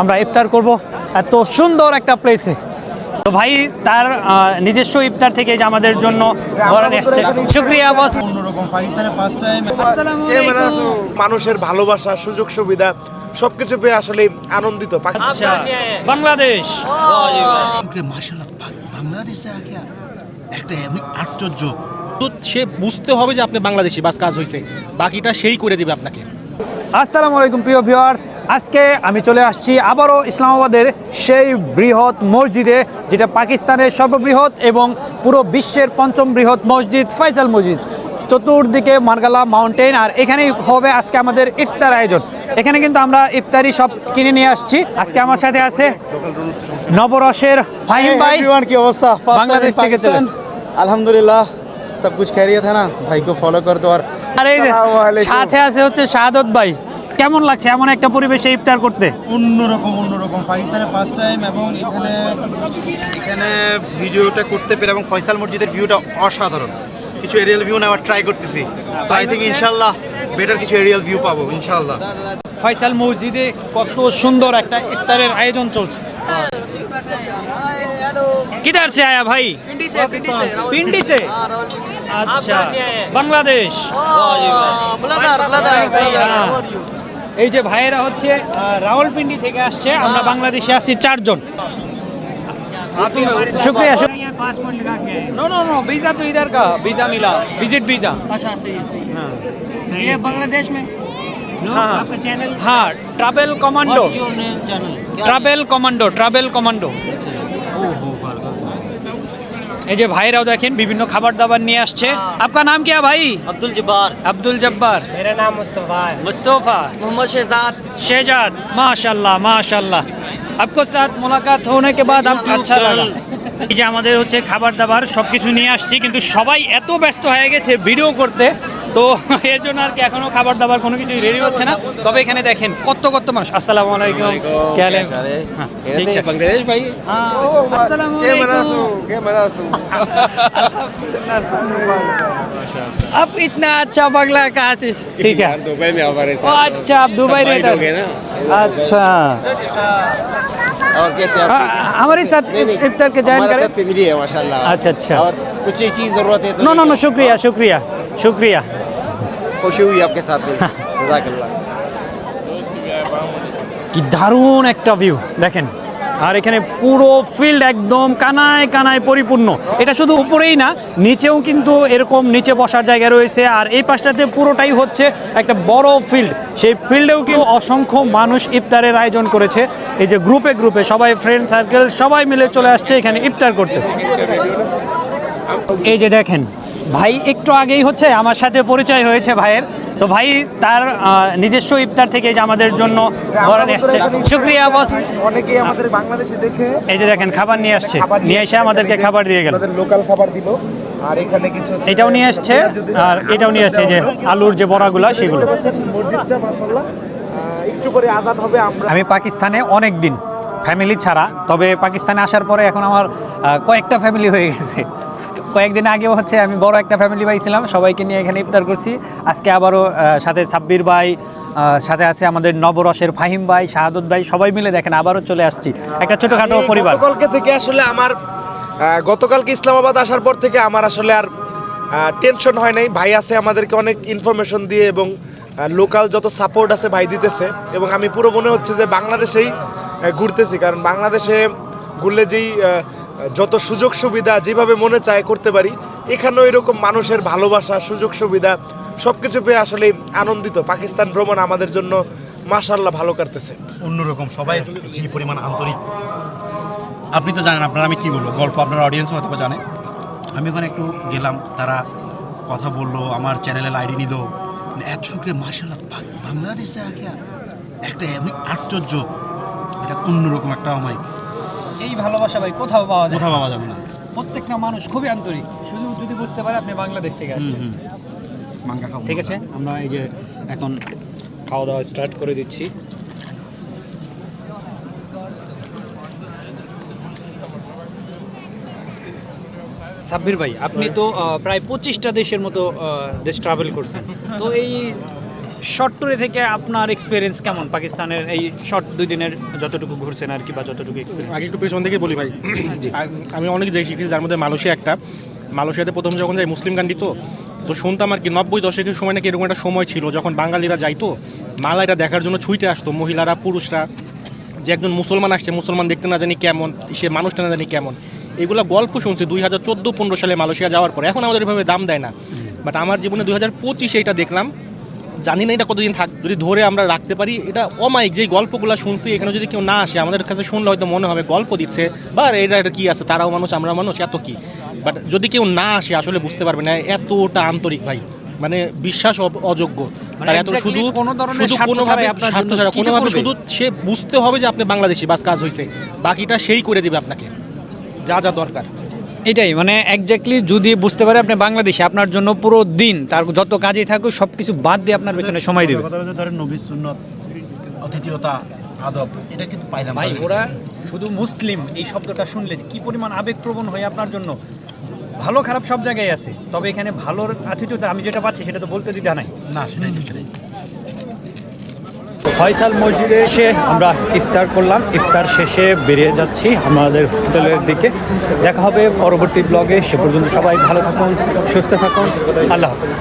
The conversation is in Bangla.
আমরা ইফতার করব। এত সুন্দর একটা প্লেসে তো ভাই তার নিজস্ব ইফতার থেকে যে আমাদের জন্য অর্ডার এসছে। শুকরিয়া বস অন্যরকম পাকিস্তানে ফার্স্ট টাইম মানে মানুষের ভালোবাসা সুযোগ সুবিধা সবকিছু পেয়ে আসলে আনন্দিত। আচ্ছা, আচ্ছা, আচ্ছা। বাংলাদেশ। মাশাআল্লাহ বাংলাদেশে আগিয়া একটা আমি আশ্চর্য। সে বুঝতে হবে যে আপনি বাংলাদেশি বাস কাজ হয়েছে বাকিটা সেই করে দিবে আপনাকে। আসসালামু আলাইকুম প্রিয় ভিউয়ার্স। আজকে আমি চলে আসছি আবারও ইসলামাবাদের সেই বৃহৎ মসজিদে যেটা পাকিস্তানের সর্ববৃহৎ এবং পুরো বিশ্বের পঞ্চম বৃহৎ মসজিদ ফয়সাল মসজিদ। চতুর্দিকে মার্গালা মাউন্টেন আর এখানেই হবে আজকে আমাদের ইফতার আয়োজন। এখানে কিন্তু আমরা ইফতারি সব কিনে নিয়ে আসছি। আজকে আমার সাথে আছে নবরসের ফাহিম ভাই। কি অবস্থা? বাংলাদেশ থেকে আলহামদুলিল্লাহ সব কিছু খ্যারিয়ে থা না ফলো করতো আর আর এই যে আসসালামু আলাইকুম। সাথে আছে হচ্ছে শাহাদত ভাই কেমন লাগছে এমন একটা পরিবেশে ইফতার করতে অন্যরকম অন্যরকম পাকিস্তানে ফার্স্ট টাইম এবং এখানে এখানে ভিডিওটা করতে পেরে এবং ফয়সাল মসজিদের ভিউটা অসাধারণ কিছু এরিয়াল ভিউ নেওয়ার ট্রাই করতেছি সো আই থিঙ্ক ইনশাল্লাহ বেটার কিছু এরিয়াল ভিউ পাবো ইনশাল্লাহ ফয়সাল মসজিদে কত সুন্দর একটা ইফতারের আয়োজন চলছে किधर से आया भाई पिंडी से पिंडी से पिंडी से अच्छा বাংলাদেশ ब्लदर ब्लदर হ্যাঁ। এই যে ভাইয়েরা হচ্ছে আহ, রাওয়ালপিন্ডি থেকে আসছে আমরা বাংলাদেশে আসছি চারজন शुक्रिया नो नो नो वीजा तो इधर का वीजा मिला विजिट वीजा अच्छा सही है सही है ये बांग्लादेश में हाँ हाँ travel commando travel commando travel commando এই যে ভাইরাও দেখেন বিভিন্ন খাবার দাবার নিয়ে আসছে आपका नाम क्या भाई अब्दुल जब्बार अब्दुल जब्बार मेरा नाम मुस्तफा है मुस्तफा मोहम्मद शहजाद शहजाद माशाल्लाह माशाल्लाह आपको साथ मुलाकात होने के बाद हम अच्छा लगा এই যে আমাদের হচ্ছে খাবার দাবার সব কিছু নিয়ে আসছি কিন্তু সবাই এত ব্যস্ত হয়ে গেছে ভিডিও করতে তো এর জন্য আর কি এখনো খাবার দাবার কোনো কিছু রেডি হচ্ছে না তবে এখানে দেখেন কত কত মানুষ আসসালামু আলাইকুম क्या हाल है हाँ, ठीक है বাংলাদেশ ভাই हाँ अस्सलाम अब इतना अच्छा बंगला कहाँ से सीखा दुबई में हमारे ओ, अच्छा आप दुबई रहते हो अच्छा और कैसे हाँ, हमारे साथ इफ्तार के ज्वाइन करें फैमिली है माशाल्लाह अच्छा अच्छा और कुछ चीज जरूरत है तो नो नो नो शुक्रिया शुक्रिया शुक्रिया खुशी हुई आपके साथ में जजाकल्लाह কি দারুণ একটা ভিউ দেখেন আর এখানে পুরো ফিল্ড একদম কানায় কানায় পরিপূর্ণ এটা শুধু উপরেই না নিচেও কিন্তু এরকম নিচে বসার জায়গা রয়েছে আর এই পাশটাতে পুরোটাই হচ্ছে একটা বড় ফিল্ড সেই ফিল্ডেও কিন্তু অসংখ্য মানুষ ইফতারের আয়োজন করেছে এই যে গ্রুপে গ্রুপে সবাই ফ্রেন্ড সার্কেল সবাই মিলে চলে আসছে এখানে ইফতার করতেছে এই যে দেখেন ভাই একটু আগেই হচ্ছে আমার সাথে পরিচয় হয়েছে ভাইয়ের। তো ভাই তার নিজস্ব ইফতার থেকে যে আমাদের জন্য এসছে শুক্রিয়া বস অনেকেই আমাদের বাংলাদেশে দেখে এই যে দেখেন খাবার নিয়ে আসছে। নিয়ে এসে আমাদেরকে খাবার দিয়ে গেল। লোকাল খাবার দিল। আর এখানে কিছু এটাও নিয়ে আসছে। আর এটাও নিয়ে আসছে যে আলুর যে বড়াগুলা সেগুলো। মসজিদটা একটু আজাদ হবে আমরা। আমি পাকিস্তানে অনেক দিন ফ্যামিলি ছাড়া তবে পাকিস্তানে আসার পরে এখন আমার কয়েকটা ফ্যামিলি হয়ে গেছে। কয়েকদিন আগেও হচ্ছে আমি বড় একটা ফ্যামিলি ভাই ছিলাম সবাইকে নিয়ে এখানে ইফতার করছি। আজকে আবারও সাথে সাব্বির ভাই সাথে আছে আমাদের নবরসের ফাহিম ভাই শাহাদত ভাই সবাই মিলে দেখেন আবারও চলে আসছি। একটা ছোটোখাটো পরিবার। গতকালকে থেকে আসলে আমার গতকালকে ইসলামাবাদ আসার পর থেকে আমার আসলে আর টেনশন হয় নাই। ভাই আছে আমাদেরকে অনেক ইনফরমেশন দিয়ে এবং লোকাল যত সাপোর্ট আছে ভাই দিতেছে। এবং আমি পুরো মনে হচ্ছে যে বাংলাদেশেই ঘুরতেছি। কারণ বাংলাদেশে ঘুরলে যেই যত সুযোগ সুবিধা যেভাবে মনে চায় করতে পারি, এখানেও এরকম মানুষের ভালোবাসা, সুযোগ সুবিধা সব কিছু পেয়ে আসলে আনন্দিত। পাকিস্তান ভ্রমণ আমাদের জন্য মাসাল্লাহ ভালো কাটতেছে। অন্যরকম, সবাই যে পরিমাণ আন্তরিক। আপনি তো জানেন, আপনারা আমি কি বলব? গল্প আপনার অডিয়েন্স হয়তো জানে। আমি ওখানে একটু গেলাম, তারা কথা বলল, আমার চ্যানেলের আইডি নিল। এত সুখে মাসাল্লাহ বাংলাদেশে একটা এমনি আশ্চর্য, এটা অন্যরকম একটা আমায় এই ভালোবাসা ভাই কোথাও পাওয়া যায় কোথাও পাওয়া যাবে না। প্রত্যেকটা মানুষ খুবই আন্তরিক। শুধু যদি বুঝতে পারে আপনি বাংলাদেশ থেকে আসছেন। মাঙ্গা খাব ঠিক আছে আমরা এই যে এখন খাওয়া দাওয়া স্টার্ট করে দিচ্ছি। সাব্বির ভাই আপনি তো প্রায় পঁচিশটা দেশের মতো দেশ ট্রাভেল করছেন। তো এই শর্ট ট্যুরে থেকে আপনার এক্সপিরিয়েন্স কেমন? পাকিস্তানের এই শর্ট দুই দিনের যতটুকু ঘুরছেন আর কি বা যতটুকু এক্সপিরিয়েন্স আগে একটু পেছন থেকে বলি ভাই। আমি অনেক দেশ শিখেছি যার মধ্যে মালয়েশিয়া একটা। মালয়েশিয়াতে প্রথম যখন যাই মুসলিম কান্ট্রি তো তো শুনতাম আর কি নব্বই দশকের সময় নাকি এরকম একটা সময় ছিল যখন বাঙালিরা যাইতো মালাইটা দেখার জন্য ছুঁইতে আসতো মহিলারা পুরুষরা যে একজন মুসলমান আসছে মুসলমান দেখতে না জানি কেমন সে মানুষটা না জানি কেমন। এগুলো গল্প শুনছি দুই হাজার চোদ্দ পনেরো সালে মালয়েশিয়া যাওয়ার পর। এখন আমাদের এভাবে দাম দেয় না। বাট আমার জীবনে দুই হাজার পঁচিশে এটা দেখলাম জানি না এটা কতদিন থাক যদি ধরে আমরা রাখতে পারি এটা অমায়িক যেই গল্পগুলো শুনছি এখানে যদি কেউ না আসে আমাদের কাছে শুনলে হয়তো মনে হবে গল্প দিচ্ছে বা এটা এটা কি আছে? তারাও মানুষ আমরা মানুষ এত কি? বাট যদি কেউ না আসে আসলে বুঝতে পারবে না এতটা আন্তরিক ভাই মানে বিশ্বাস অযোগ্য। তার এত শুধু শুধু কোনোভাবে স্বার্থ ছাড়া কোনোভাবে শুধু সে বুঝতে হবে যে আপনি বাংলাদেশি বাস কাজ হয়েছে বাকিটা সেই করে দিবে আপনাকে। যা যা দরকার। এটাই মানে একজাক্টলি যদি বুঝতে পারে আপনি বাংলাদেশে আপনার জন্য পুরো দিন তার যত কাজেই থাকুক সব কিছু বাদ দিয়ে আপনার পেছনে সময় দেবে। ধরেন নবী সুন্নত অতিথিয়তা আদব এটা কিন্তু পাইলাম ভাই ওরা শুধু মুসলিম এই শব্দটা শুনলে কি পরিমাণ আবেগপ্রবণ হয় আপনার জন্য? ভালো খারাপ সব জায়গায় আছে তবে এখানে ভালোর আতিথ্যতা আমি যেটা পাচ্ছি সেটা তো বলতে দ্বিধা নাই। না সেটাই সেটাই। ফয়সাল মসজিদে এসে আমরা ইফতার করলাম। ইফতার শেষে বেরিয়ে যাচ্ছি আমাদের হোটেলের দিকে। দেখা হবে পরবর্তী ব্লগে। সে পর্যন্ত সবাই ভালো থাকুন, সুস্থ থাকুন। আল্লাহ হাফিজ।